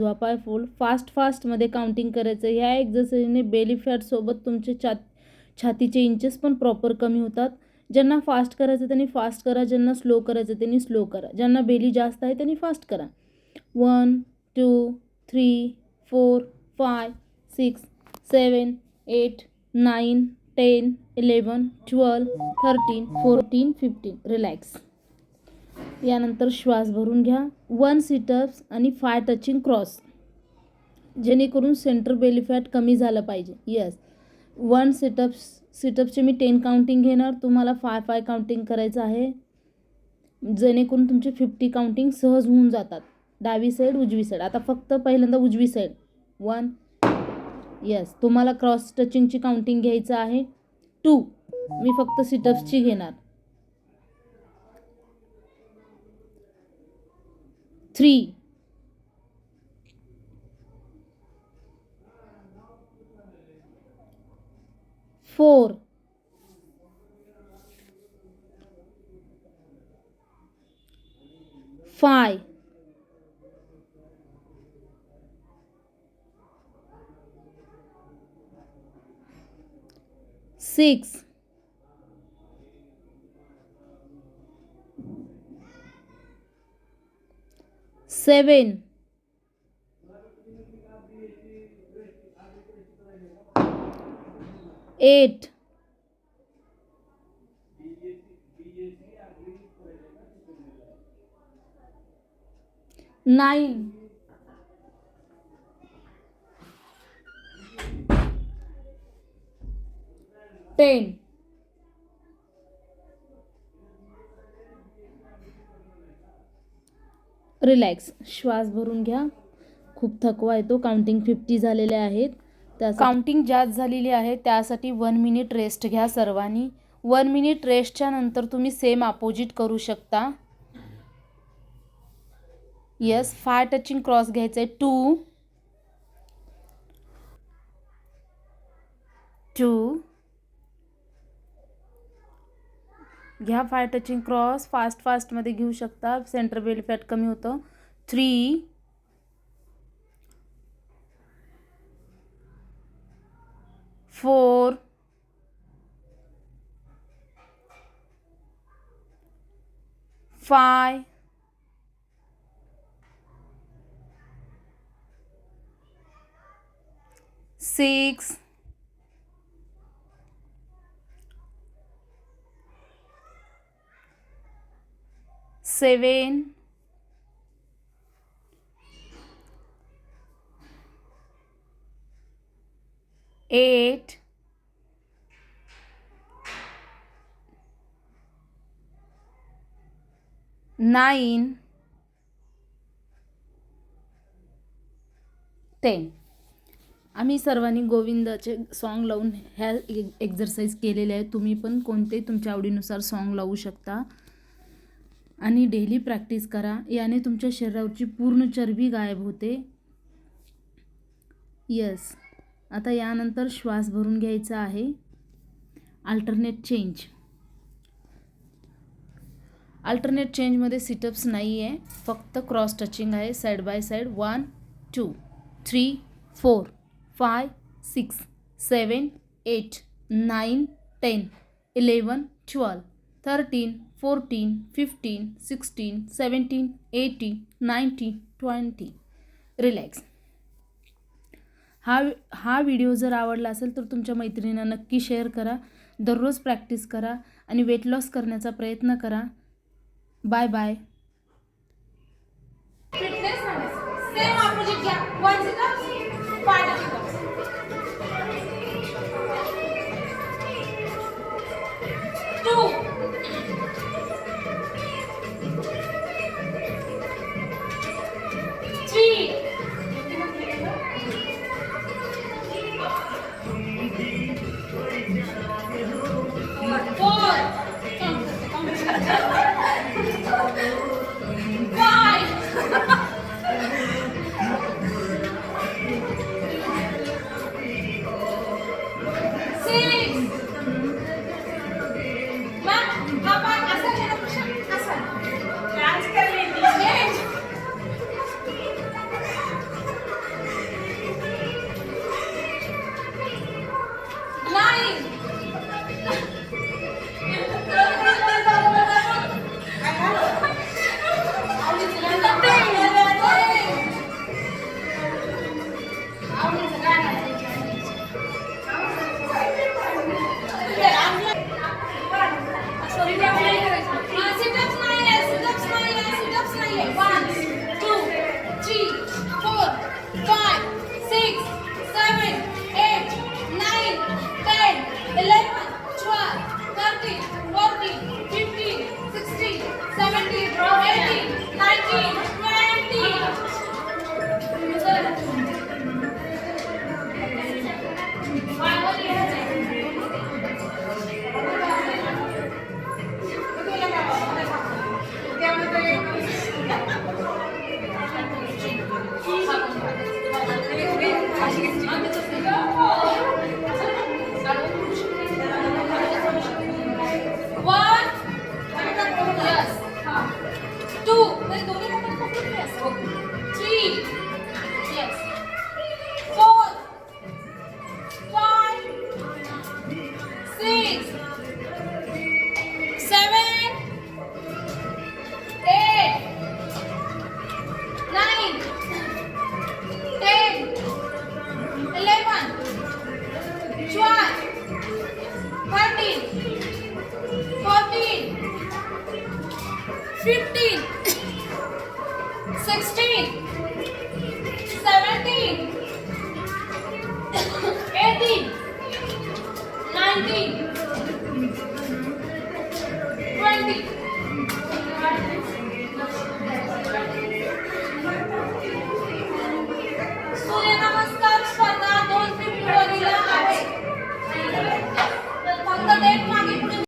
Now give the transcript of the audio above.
उजवा पाय fold fast फास्टमध्ये काउंटिंग करायचं. ह्या एक्झरसाईजने बेली फॅटसोबत तुमचे छात छातीचे इंचेस पण प्रॉपर कमी होतात. ज्यांना फास्ट करायचं त्यांनी फास्ट करा. ज्यांना स्लो करायचं त्यांनी स्लो करा. ज्यांना बेली जास्त आहे त्यांनी फास्ट करा. One two three four five six seven eight nine ten eleven twelve thirteen fourteen fifteen relax यानंतर श्वास भरून घ्या. वन सिटअप्स आणि फाय टचिंग क्रॉस. जेणेकरून सेंटर बेली फॅट कमी झालं पाहिजे. येस वन सिटअप्स सिटअप्सचे मी टेन काउंटिंग घेणार. तुम्हाला फाय फाय काउंटिंग करायचं आहे. जेणेकरून तुमचे फिफ्टी काउंटिंग सहज होऊन जातात. डावी साईड उजवी साईड आता फक्त पहिल्यांदा उजवी साईड वन येस तुम्हाला क्रॉस टचिंगची काउंटिंग घ्यायचं आहे. टू मी फक्त सिटअप्सची घेणार. Three four five six Seven, eight, nine, ten. Relax श्वास भरून घ्या. खूप थकवा येतो. काउंटिंग फिफ्टी झालेले आहेत. त्या काउंटिंग जास्त झालेली आहे. त्यासाठी वन मिनिट रेस्ट घ्या सर्वांनी. वन मिनिट रेस्टच्या नंतर तुम्ही सेम अपोजिट करू शकता. येस फाय टचिंग क्रॉस घ्यायचं आहे टू टू घ्या फाय टचिंग क्रॉस फास्ट फास्टमध्ये घेऊ शकता. सेंटर बेल फॅट कमी होतं. Three four five six seven. Eight. Nine. Ten. आम्ही सर्वांनी गोविंदाचे सॉन्ग लावून ह्या एक्झरसाईज केलेले आहे. तुम्ही पण कोणतेही तुमच्या आवडीनुसार सॉन्ग लावू शकता. आणि डेली प्रॅक्टिस करा. याने तुमच्या शरीरावरची पूर्ण चरबी गायब होते. यस आता यानंतर श्वास भरून घ्यायचा आहे. अल्टरनेट चेंज अल्टरनेट चेंजमध्ये सिटअप्स नाही आहे फक्त क्रॉस टचिंग आहे. Side by side one two three four five six seven eight nine ten eleven twelve thirteen fourteen fifteen sixteen seventeen eighteen nineteen twenty relax हा हा व्हिडिओ जर आवडला असेल तर तुमच्या मैत्रिणींना नक्की शेअर करा. दररोज प्रॅक्टिस करा आणि वेट लॉस करण्याचा प्रयत्न करा. Bye bye fitness same 15 16 17 18 19